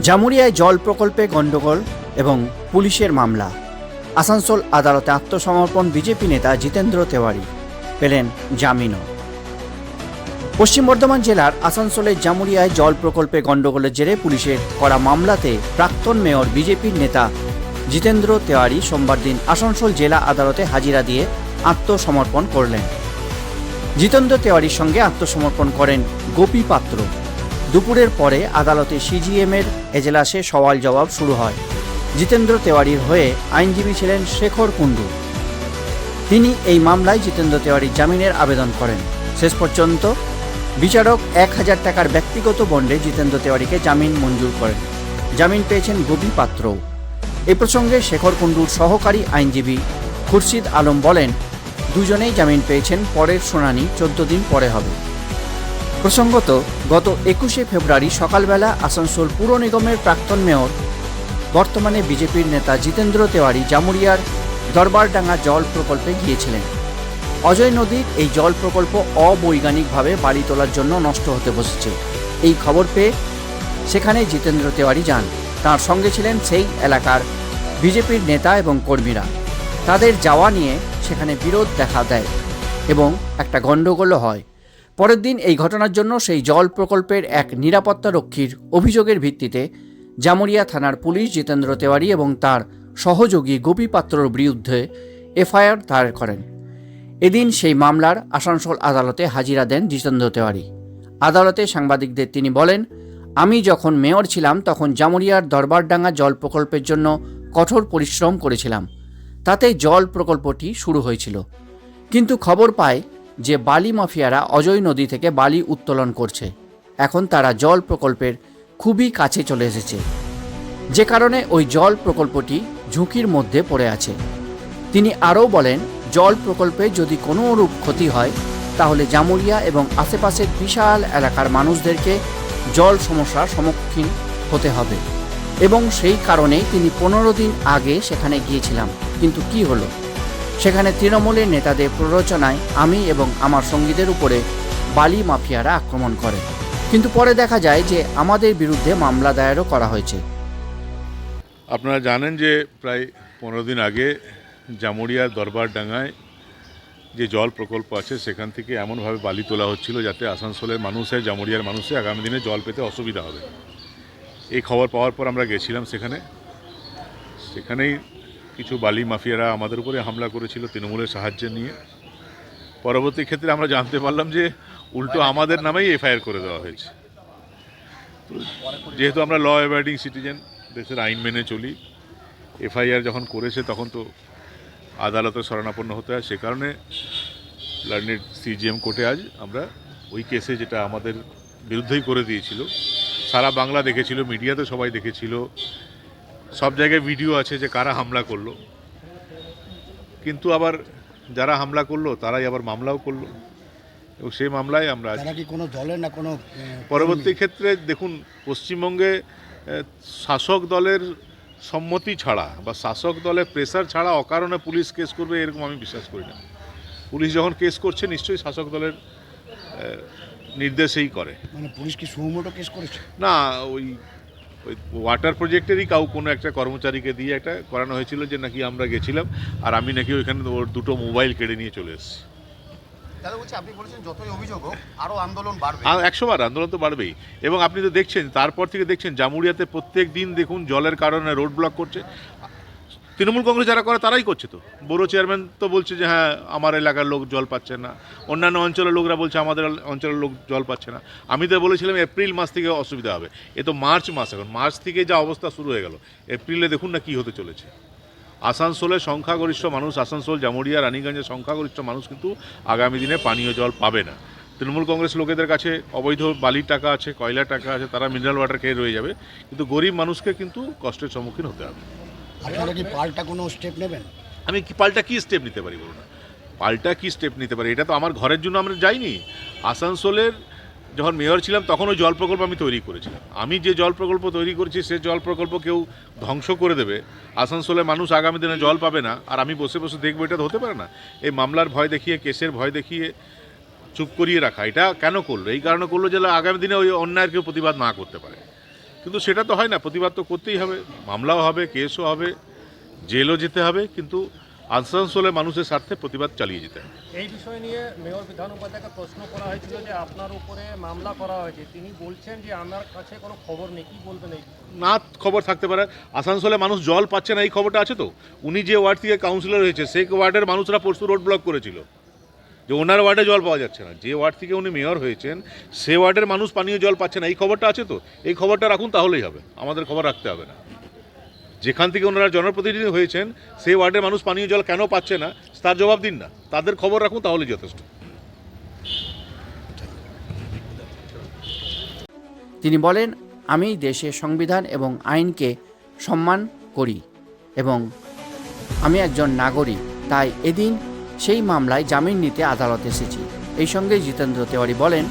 জামুরিয়ায় জল প্রকল্পে গণ্ডগোল এবং পুলিশের মামলা। আসানসোল আদালতে আত্মসমর্পণ বিজেপি নেতা জিতেন্দ্র তেওয়ারি। পেলেন জামিনও। পশ্চিম বর্ধমান জেলার আসানসোলের জামুরিয়ায় জল প্রকল্পে গণ্ডগোলের জেরে পুলিশের করা মামলাতে প্রাক্তন মেয়র বিজেপির নেতা জিতেন্দ্র তেওয়ারি সোমবার দিন আসানসোল জেলা আদালতে হাজিরা দিয়ে আত্মসমর্পণ করলেন। জিতেন্দ্র তেওয়ারির সঙ্গে আত্মসমর্পণ করেন গোপী পাত্র। দুপুরের পরে আদালতে সিজিএমের এজলাসে সওয়াল জবাব শুরু হয়। জিতেন্দ্র তেওয়ারির হয়ে আইনজীবী ছিলেন শেখর কুণ্ডু। তিনি এই মামলায় জিতেন্দ্র তেওয়ারির জামিনের আবেদন করেন। শেষ পর্যন্ত বিচারক এক হাজার টাকার ব্যক্তিগত বন্ডে জিতেন্দ্র তেওয়ারিকে জামিন মঞ্জুর করেন। জামিন পেয়েছেন গোপী পাত্রও। এ প্রসঙ্গে শেখর কুণ্ডুর সহকারী আইনজীবী খুরশিদ আলম বলেন, দুজনেই জামিন পেয়েছেন, পরের শুনানি চোদ্দ দিন পরে হবে। প্রসঙ্গত, গত একুশে ফেব্রুয়ারি সকালবেলা আসানসোল পুর নিগমের প্রাক্তন মেয়র, বর্তমানে বিজেপির নেতা জিতেন্দ্র তেওয়ারি জামুরিয়ার দরবারডাঙ্গা জল প্রকল্পে গিয়েছিলেন। অজয় নদীর এই জল প্রকল্প অবৈজ্ঞানিকভাবে বাড়ি তোলার জন্য নষ্ট হতে বসেছে। এই খবর পেয়ে সেখানে জিতেন্দ্র তেওয়ারি যান। তার সঙ্গে ছিলেন সেই এলাকার বিজেপির নেতা এবং কর্মীরা। তাদের যাওয়া নিয়ে সেখানে বিরোধ দেখা দেয় এবং একটা গণ্ডগোলও হয়। পরের দিন এই ঘটনার জন্য সেই জল প্রকল্পের এক নিরাপত্তা রক্ষীর অভিযোগের ভিত্তিতে জামুরিয়া থানার পুলিশ জিতেন্দ্র তেওয়ারি এবং তার সহযোগী গোপী পাত্রর বিরুদ্ধে এফআইআর দায়ের করেন। এদিন সেই মামলার আসানসোল আদালতে হাজিরা দেন জিতেন্দ্র তেওয়ারি। আদালতে সাংবাদিকদের তিনি বলেন, আমি যখন মেয়র ছিলাম তখন জামুরিয়ার দরবারডাঙ্গা জল প্রকল্পের জন্য কঠোর পরিশ্রম করেছিলাম। তাতে জল প্রকল্পটি শুরু হয়েছিল। কিন্তু খবর পায় যে বালি মাফিয়ারা অজয় নদী থেকে বালি উত্তোলন করছে। এখন তারা জল প্রকল্পের খুবই কাছে চলে এসেছে। যে কারণে ওই জল প্রকল্পটি ঝুঁকির মধ্যে পড়ে আছে। তিনি আরও বলেন, জল প্রকল্পে যদি কোনো রূপ ক্ষতি হয়, তাহলে জামুরিয়া এবং আশেপাশের বিশাল এলাকার মানুষদেরকে জল সমস্যার সম্মুখীন হতে হবে। এবং সেই কারণেই তিনি পনেরো দিন আগে সেখানে গিয়েছিলাম। কিন্তু কি হলো? সেখানে তৃণমূলের নেতাদের প্ররোচনায় আমি এবং আমার সঙ্গীদের উপরে বালি মাফিয়ারা আক্রমণ করে। কিন্তু পরে দেখা যায় যে আমাদের বিরুদ্ধে মামলা দায়েরও করা হয়েছে। আপনারা জানেন যে প্রায় পনেরো দিন আগে জামুরিয়ার দরবার ডাঙ্গায় যে জল প্রকল্প আছে, সেখান থেকে এমনভাবে বালি তোলা হচ্ছিল যাতে আসানসোলের মানুষের জামুরিয়ার মানুষে আগামী দিনে জল পেতে অসুবিধা হবে। এই খবর পাওয়ার পর আমরা গেছিলাম সেখানে। সেখানেই কিছু বালি মাফিয়ারা আমাদের উপরে হামলা করেছিল তৃণমূলের সাহায্য নিয়ে। পরবর্তী ক্ষেত্রে আমরা জানতে পারলাম যে উল্টো আমাদের নামেই এফআইআর করে দেওয়া হয়েছে। যেহেতু আমরা ল অ্যাবাইডিং সিটিজেন দেশের আইন মেনে চলি, এফআইআর যখন করেছে তখন তো আদালতে শরণাপন্ন হতে হয়। সে কারণে লার্নেড সিজিএম কোর্টে আজ আমরা ওই কেসে যেটা আমাদের বিরুদ্ধেই করে দিয়েছিল, সারা বাংলা দেখেছিল, মিডিয়াতে সবাই দেখেছিল সব জায়গায় ভিডিও আছে যে কারা হামলা করল। কিন্তু আবার যারা হামলা করল তারাই আবার মামলাও করল। এবং সেই মামলায় আমরা কি কোনো দলের না কোনো পরবর্তী ক্ষেত্রে দেখুন পশ্চিমবঙ্গে শাসক দলের সম্মতি ছাড়া বা শাসক দলের প্রেসার ছাড়া অকারণে পুলিশ কেস করবে এরকম আমি বিশ্বাস করি না। পুলিশ যখন কেস করছে নিশ্চয়ই শাসক দলের নির্দেশেই করে। মানে পুলিশ কি সুমোটো কেস করেছে? না ওই ওই ওয়াটার প্রজেক্টেরই কাউ কোনো একটা কর্মচারীকে দিয়ে একটা করানো হয়েছিল যে নাকি আমরা গেছিলাম আর আমি নাকি ওইখানে ওর দুটো মোবাইল কেড়ে নিয়ে চলে এসেছি। দাদা বলছি আপনি বলেছেন যতই অভিযোগ হোক আন্দোলন বাড়বে। আর একশো বার আন্দোলন তো বাড়বেই। এবং আপনি তো দেখছেন তারপর থেকে দেখছেন জামুরিয়াতে প্রত্যেক দিন দেখুন জলের কারণে রোড ব্লক করছে। তৃণমূল কংগ্রেস যারা করে, তারাই করছে তো। বড় চেয়ারম্যান তো বলছে যে হ্যাঁ আমার এলাকার লোক জল পাচ্ছে না। অন্যান্য অঞ্চলের লোকরা বলছে, আমাদের অঞ্চলের লোক জল পাচ্ছে না। আমি তো বলেছিলাম, এপ্রিল মাস থেকে অসুবিধা হবে। এ তো মার্চ মাস এখন। মার্চ থেকে যা অবস্থা শুরু হয়ে গেল। এপ্রিলে দেখুন না কী হতে চলেছে। আসানসোলের সংখ্যাগরিষ্ঠ মানুষ, আসানসোল জামুরিয়া রানীগঞ্জের সংখ্যাগরিষ্ঠ মানুষ কিন্তু আগামী দিনে পানীয় জল পাবে না। তৃণমূল কংগ্রেস লোকেদের কাছে অবৈধ বালির টাকা আছে, কয়লার টাকা আছে, তারা মিনারেল ওয়াটার খেয়ে রয়ে যাবে। কিন্তু গরিব মানুষকে কিন্তু কষ্টের সম্মুখীন হতে হবে। আপনারা কি পাল্টা কোনো স্টেপ নেবেন? আমি কি পাল্টা কী স্টেপ নিতে পারি বলুন পাল্টা কী স্টেপ নিতে পারি? এটা তো আমার ঘরের জন্য আমরা যাইনি। আসানসোলের যখন মেয়র ছিলাম, তখন ওই জল প্রকল্প আমি তৈরি করেছিলাম। আমি যে জল প্রকল্প তৈরি করেছি, সে জল প্রকল্প কেউ ধ্বংস করে দেবে। আসানসোলের মানুষ আগামী দিনে জল পাবে না। আর আমি বসে বসে দেখব, এটা হতে পারে না। এই মামলার ভয় দেখিয়ে, কেসের ভয় দেখিয়ে চুপ করিয়ে রাখা, এটা কেন করল? এই কারণে করল যে আগামী দিনে ওই অন্যায়ের কেউ প্রতিবাদ না করতে পারে। কিন্তু সেটা তো হয় না প্রতিবাদ তো করতেই হবে মামলাও হবে কেসও হবে জেলও যেতে হবে কিন্তু আসানসোলে মানুষের স্বার্থে প্রতিবাদ চালিয়ে যেতে হবে। এই বিষয় নিয়ে মেয়র বিধান উপাধ্যায়কে প্রশ্ন করা হয়েছিল যে আপনার উপরে মামলা করা হয়েছে। তিনি বলছেন যে আমার কাছে কোনো খবর নেই কি বলবেন এই না খবর থাকতে পারে আসানসোলে মানুষ জল পাচ্ছে না এই খবরটা আছে তো? উনি যে ওয়ার্ড থেকে কাউন্সিলর হয়েছে সেই ওয়ার্ডের মানুষরা পরশু রোড ব্লক করেছিল। যে ওনার ওয়ার্ডে জল পাওয়া যাচ্ছে না। যে ওয়ার্ড থেকে উনি মেয়র হয়েছেন, সে ওয়ার্ডের মানুষ পানীয় জল পাচ্ছে না। এই খবরটা আছে তো? এই খবরটা রাখুন, তাহলেই হবে। আমাদের খবর রাখতে হবে না। যেখান থেকে ওনারা জনপ্রতিনিধি হয়েছেন, সেই ওয়ার্ডের মানুষ পানীয় জল কেন পাচ্ছে না, তার জবাব দিন না। তাদের খবর রাখুন, তাহলেই যথেষ্ট। তিনি বলেন, আমি দেশের সংবিধান এবং আইনকে সম্মান করি এবং আমি একজন নাগরিক। তাই এদিন সেই মামলায় জামিন নিতে আদালতে এসেছি। এই সঙ্গে জিতেন্দ্র তেওয়ারি বলেন,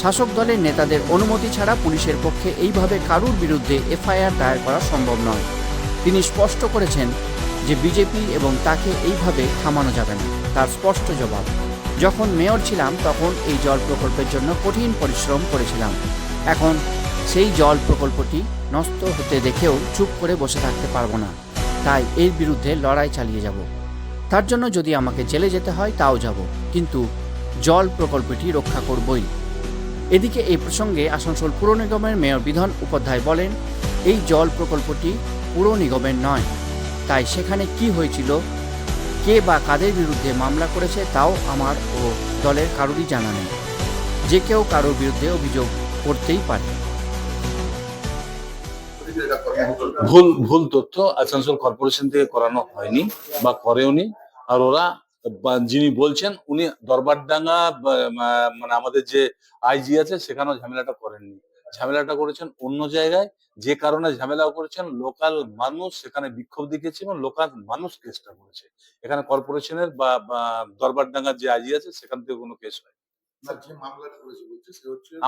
শাসক দলের নেতাদের অনুমতি ছাড়া পুলিশের পক্ষে এইভাবে কারুর বিরুদ্ধে এফআইআর দায়ের করা সম্ভব নয়। তিনি স্পষ্ট করেছেন যে বিজেপি এবং তাকে এইভাবে থামানো যাবে না। তার স্পষ্ট জবাব, যখন মেয়র ছিলাম, তখন এই জল প্রকল্পের জন্য কঠিন পরিশ্রম করেছিলাম। এখন সেই জল প্রকল্পটি নষ্ট হতে দেখেও চুপ করে বসে থাকতে পারব না। তাই এর বিরুদ্ধে লড়াই চালিয়ে যাব। তার জন্য যদি আমাকে জেলে যেতে হয়, তাও যাব। কিন্তু জল প্রকল্পটি রক্ষা করবই। এদিকে এই প্রসঙ্গে আসানসোল পুর নিগমের মেয়র বিধান উপাধ্যায় বলেন, এই জল প্রকল্পটি পুর নিগমের নয়। তাই সেখানে কি হয়েছিল, কে বা কাদের বিরুদ্ধে মামলা করেছে, তাও আমার ও দলের কারোরই জানা নেই। যে কেউ কারোর বিরুদ্ধে অভিযোগ করতেই পারে। ভুল ভুল তথ্য আসানসোল কর্পোরেশন থেকে করানো হয়নি বা করেওনি। আর ওরা যিনি বলছেন উনি দরবারডাঙ্গা মানে আমাদের যে আইজি আছে সেখানেও ঝামেলাটা করেননি। ঝামেলাটা করেছেন অন্য জায়গায়। যে কারণে ঝামেলা করেছেন লোকাল মানুষ সেখানে বিক্ষোভ দেখিয়েছে এবং লোকাল মানুষ কেসটা করেছে। এখানে কর্পোরেশনের বা বা দরবারডাঙ্গার যে আইজি আছে সেখান থেকে কোনো কেস হয়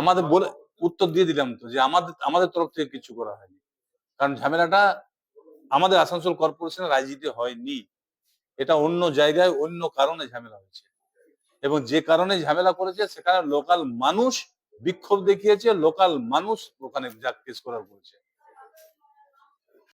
আমাদের বলে উত্তর দিয়ে দিলাম তো যে আমাদের আমাদের তরফ থেকে কিছু করা হয়নি। কারণ ঝামেলাটা আমাদের আসানসোল কর্পোরেশনের রাজনীতি হয়নি। এটা অন্য জায়গায় অন্য কারণে ঝামেলা হয়েছে। এবং যে কারণে ঝামেলা করেছে, সেখানে লোকাল মানুষ বিক্ষোভ দেখিয়েছে, লোকাল মানুষ ওখানে যা কেস করার করেছে।